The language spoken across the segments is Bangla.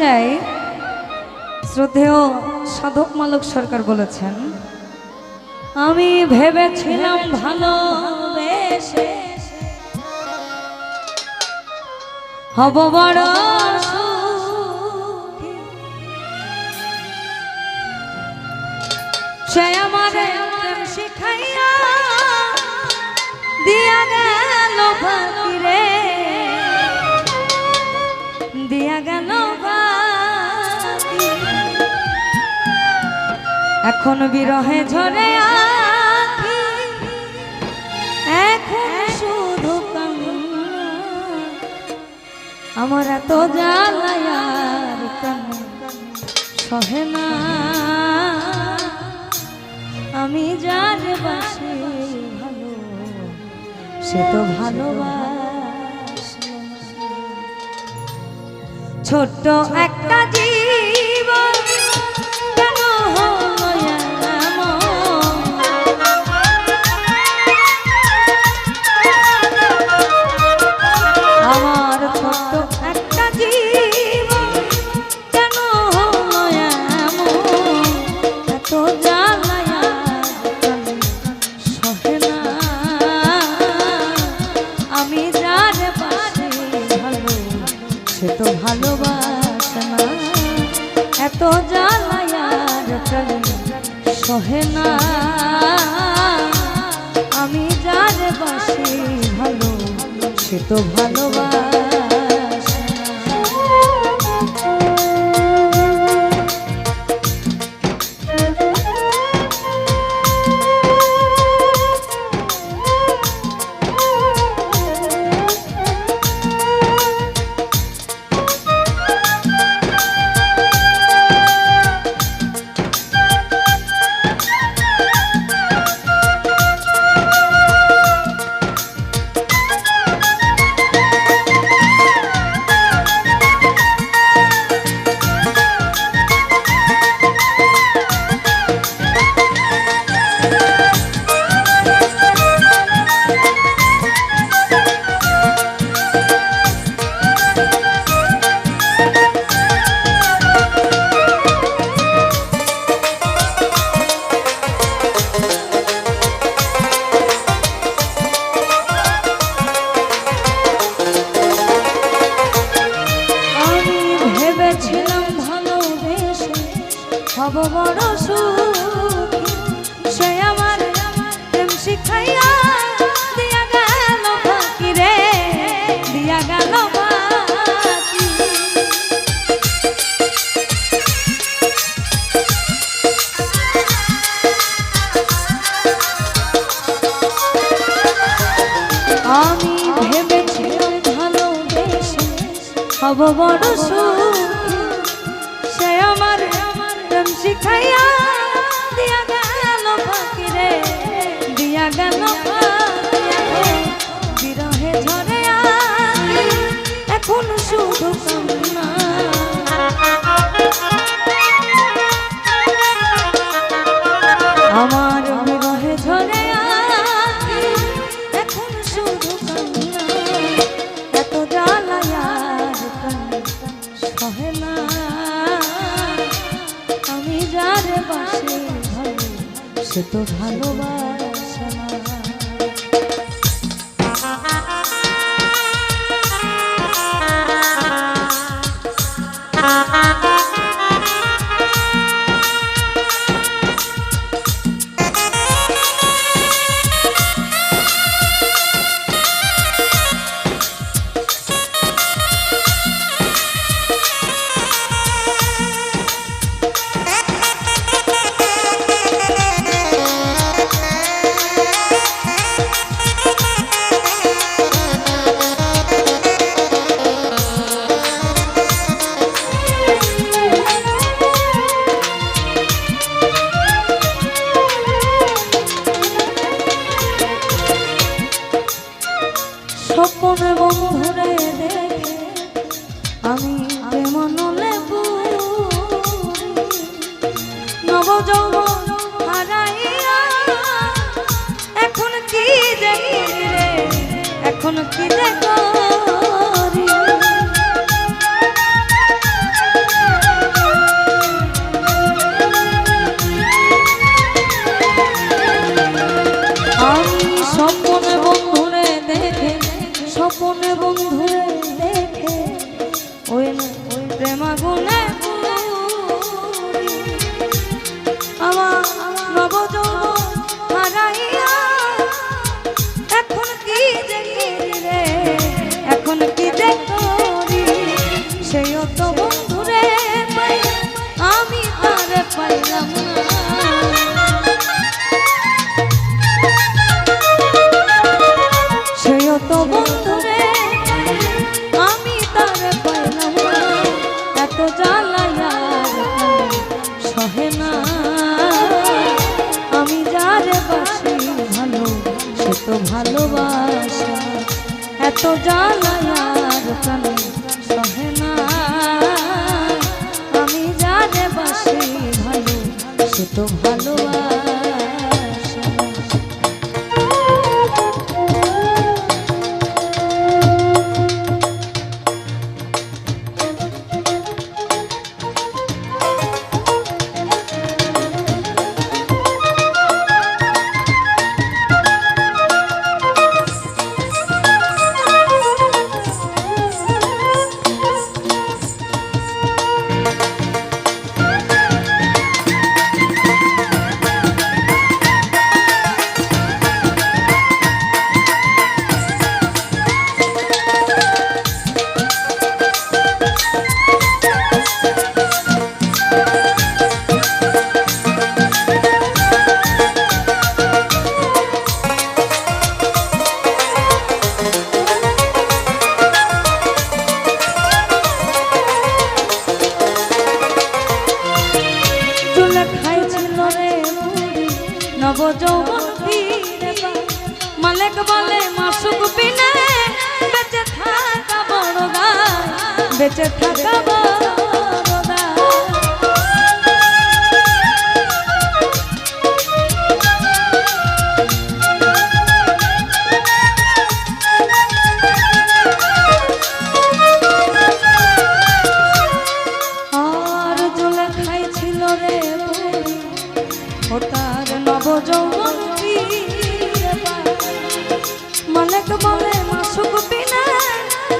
যায় শ্রদ্ধেয় সাধক মালক সরকার বলেছেন, আমি ভেবেছিলাম ভালোবেসে হব বড় সে আমার শিখাইয়া দিয়া গেল ফাঁকি এখন বিরহে ঝরে এখন শুধু আমার এত জ্বালায়ার প্রাণ সহে না। আমি যার বাসি ভালো, সে তো ভালোবাস। ছোট্ট একটা সে তো ভালোবাসে না। এত জ্বালায়ার প্রাণ সহে না। আমি যার বাসি ভালো, সে তো ভালোবাসে। হব বড় সুখী। সে আমার প্রেম শিখাইয়া সে তো ভালোবাসে। স্বপ্নে বন্ধুরে দেখে আমি প্রেমন লেবু নব হারাইয়া। এখন কি দেখি এখন কি দেখি প্রেমাগুনে আমার ভালোবাসা। এত প্রাণে সহে যৌবন। মালিক বলে মাসুক বিনে বেঁচে থাকা বড় বেঁচে থাকা যৌবন ফিরে বলে মাসুক বিনা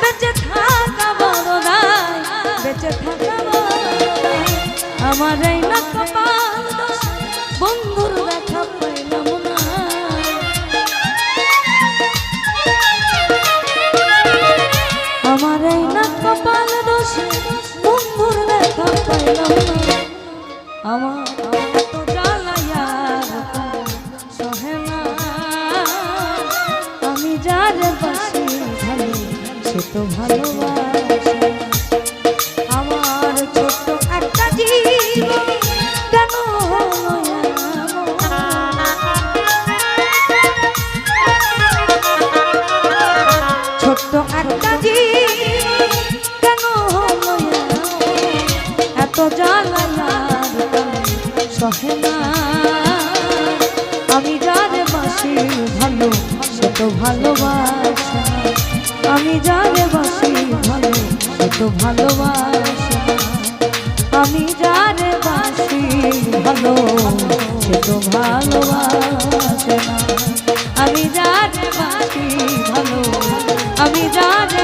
বেঁচে থাকা বড় দায় বেঁচে থাকা আমার এই না যার বাসি ভালো সে তো ভালোবাসে। আমার ছোট্ট একটা জীবন কেন ছোট্ট একটা জীবন কেন এত জ্বালায়ার সহে না। সে তো ভালোবাসা। আমি যারে বাসি ভালো, সে তো ভালোবাসে আমি যারে বাসি ভালো, আমি যারে